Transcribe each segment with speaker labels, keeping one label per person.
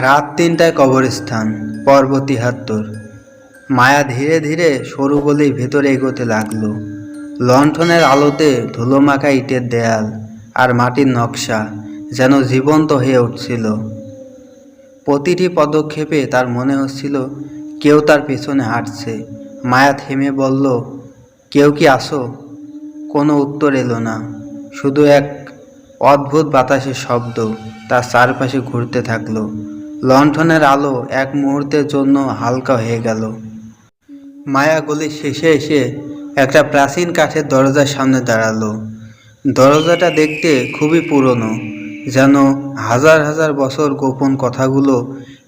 Speaker 1: রাত তিনটায় কবরস্থান পর্ব তিহাত্তর মায়া ধীরে ধীরে সরু গলির ভেতরে এগোতে লাগল। লণ্ঠনের আলোতে ধুলোমাখা ইটের দেয়াল আর মাটির নকশা যেন জীবন্ত হয়ে উঠছিল। প্রতিটি পদক্ষেপে তার মনে হচ্ছিল, কেউ তার পেছনে হাঁটছে। মায়া থেমে বলল, কেউ কি আসো? কোনো উত্তর এলো না। শুধু এক অদ্ভুত বাতাসের শব্দ তার চারপাশে ঘুরতে থাকল। লণ্ঠনের আলো এক মুহূর্তের জন্য হালকা হয়ে গেল। মায়া শেষে এসে একটা প্রাচীন কাঠের দরজার সামনে দাঁড়াল। দরজাটা দেখতে খুবই পুরনো, যেন হাজার হাজার বছর গোপন কথাগুলো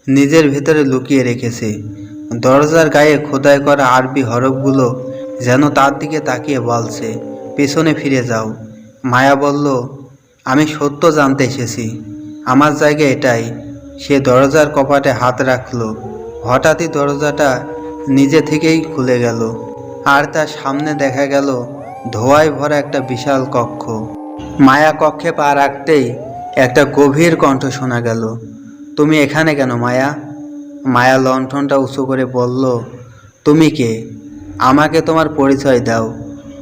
Speaker 1: নিজের ভেতরে লুকিয়ে রেখেছে। দরজার গায়ে খোদাই করা আরবি হরফগুলো যেন তার দিকে তাকিয়ে বলছে, পেছনে ফিরে যাও। মায়া বলল, আমি সত্য জানতে এসেছি। আমার জায়গা এটাই। সে দরজার কপাটে হাত রাখল। হঠাৎই দরজাটা নিজে থেকেই খুলে গেল। আর তার সামনে দেখা গেল ধোঁয়ায় ভরা একটা বিশাল কক্ষ। মায়া কক্ষে পা রাখতেই একটা গভীর কণ্ঠ শোনা গেল। তুমি এখানে কেন মায়া? মায়া লণ্ঠনটা উঁচু করে বলল, তুমি কে? আমাকে তোমার পরিচয় দাও।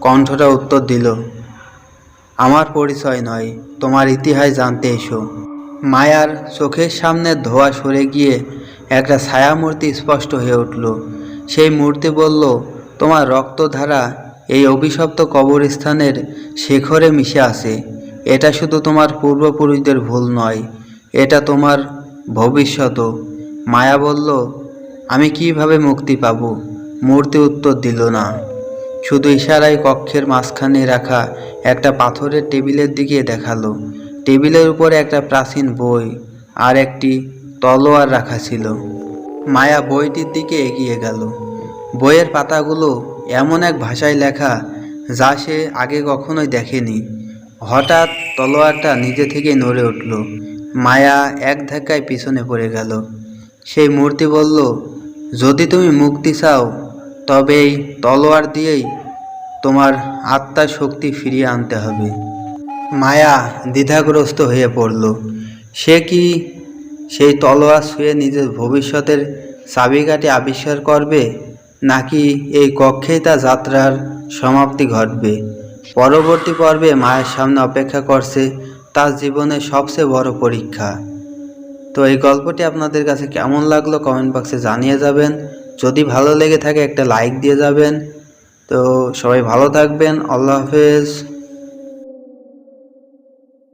Speaker 1: কণ্ঠটা উত্তর দিল, আমার পরিচয় নয়, তোমার ইতিহাস জানতে এসো। মায়ার চোখের সামনে ধোয়া সরে গিয়ে একটা ছায়ামূর্তি স্পষ্ট হয়ে উঠল। সেই মূর্তি বলল, তোমার রক্তধারা এই অভিশপ্ত কবরস্থানের শেখরে মিশে আছে। এটা শুধু তোমার পূর্বপুরুষদের ভুল নয়, এটা তোমার ভবিষ্যতও। মায়া বলল, আমি কীভাবে মুক্তি পাব? মূর্তি উত্তর দিল না। শুধু ইশারায় কক্ষের মাঝখানে রাখা একটা পাথরের টেবিলের দিকে দেখাল। টেবিলের উপরে একটা প্রাচীন বই আর একটি তলোয়ার রাখা ছিল। মায়া বইটির দিকে এগিয়ে গেল। বইয়ের পাতাগুলো এমন এক ভাষায় লেখা যা সে আগে কখনোই দেখেনি। হঠাৎ তলোয়ারটা নিজে থেকে নড়ে উঠল। মায়া এক ধাক্কায় পিছনে পড়ে গেল। সেই মূর্তি বলল, যদি তুমি মুক্তি চাও, তবে এই তলোয়ার দিয়েই তোমার আত্মার শক্তি ফিরিয়ে আনতে হবে। মায়া দ্বিধাগ্রস্ত হয়ে পড়ল। সে কি সেই তলোয়ার ছুঁয়ে নিজের ভবিষ্যতের চাবিকাঠি আবিষ্কার করবে, নাকি এই কক্ষেই তা যাত্রার সমাপ্তি ঘটবে? পরবর্তী পর্বে মায়ের সামনে অপেক্ষা করছে তার জীবনের সবচেয়ে বড় পরীক্ষা। তো এই গল্পটি আপনাদের কাছে কেমন লাগল কমেন্ট বক্সে জানিয়ে যাবেন। যদি ভালো লেগে থাকে একটা লাইক দিয়ে যাবেন। তো সবাই ভালো থাকবেন। আল্লাহ হাফেজ।